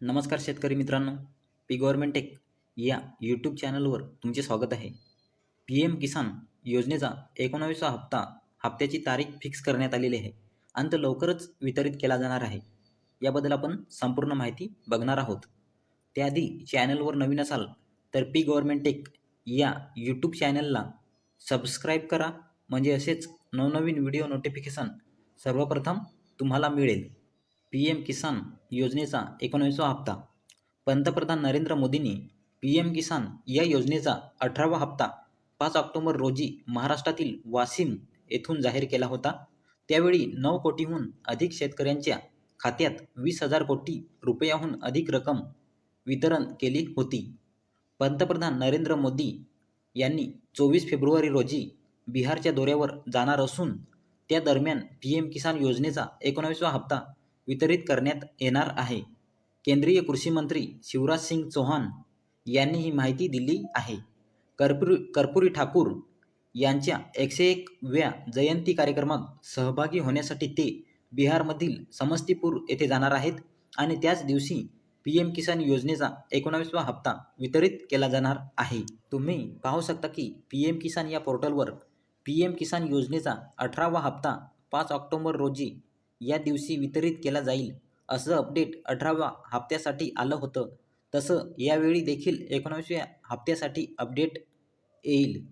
नमस्कार शेतकरी मित्रांनो पी गव्हर्मेंट टेक या यूट्यूब चॅनलवर तुमचे स्वागत आहे. पी एम किसान योजनेचा एकोणावीसवा हप्ता हप्त्याची तारीख फिक्स करण्यात आलेली आहे आणि तो लवकरच वितरित केला जाणार आहे. याबद्दल आपण संपूर्ण माहिती बघणार आहोत. त्याआधी चॅनलवर नवीन असाल तर पी गव्हर्मेंट टेक या यूट्यूब चॅनलला सबस्क्राईब करा. म्हणजे असेच नवनवीन व्हिडिओ नोटिफिकेशन सर्वप्रथम तुम्हाला मिळेल. पी एम किसान योजनेचा एकोणावीसवा हप्ता. पंतप्रधान नरेंद्र मोदींनी पी एम किसान या योजनेचा अठरावा हप्ता पाच ऑक्टोबर रोजी महाराष्ट्रातील वाशिम येथून जाहीर केला होता. त्यावेळी नऊ कोटीहून अधिक शेतकऱ्यांच्या खात्यात वीस हजार कोटी रुपयाहून अधिक रक्कम वितरण केली होती. पंतप्रधान नरेंद्र मोदी यांनी चोवीस फेब्रुवारी रोजी बिहारच्या दौऱ्यावर जाणार असून त्या दरम्यान पी एम किसान योजनेचा एकोणावीसवा हप्ता वितरित करण्यात येणार आहे. केंद्रीय कृषी मंत्री शिवराज सिंग चौहान यांनी ही माहिती दिली आहे. कर्पुरी कर्पुरी ठाकूर यांच्या एकशे एकव्या जयंती कार्यक्रमात सहभागी होण्यासाठी ते बिहारमधील समस्तीपूर येथे जाणार आहेत आणि त्याच दिवशी पी एम किसान योजनेचा एकोणावीसवा हप्ता वितरित केला जाणार आहे. तुम्ही पाहू शकता की पी एम किसान या पोर्टलवर पी एम किसान योजनेचा अठरावा हप्ता पाच ऑक्टोबर रोजी या दिवशी वितरित केला जाईल असं अपडेट अठराव्या हप्त्यासाठी आलं होतं. तसं यावेळी देखील एकोणावीसव्या हप्त्यासाठी अपडेट येईल.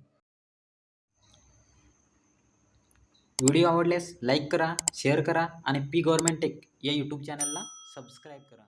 व्हिडिओ आवडल्यास लाईक करा शेअर करा आणि पी गव्हर्मेंट टेक या यूट्यूब चॅनलला सबस्क्राईब करा.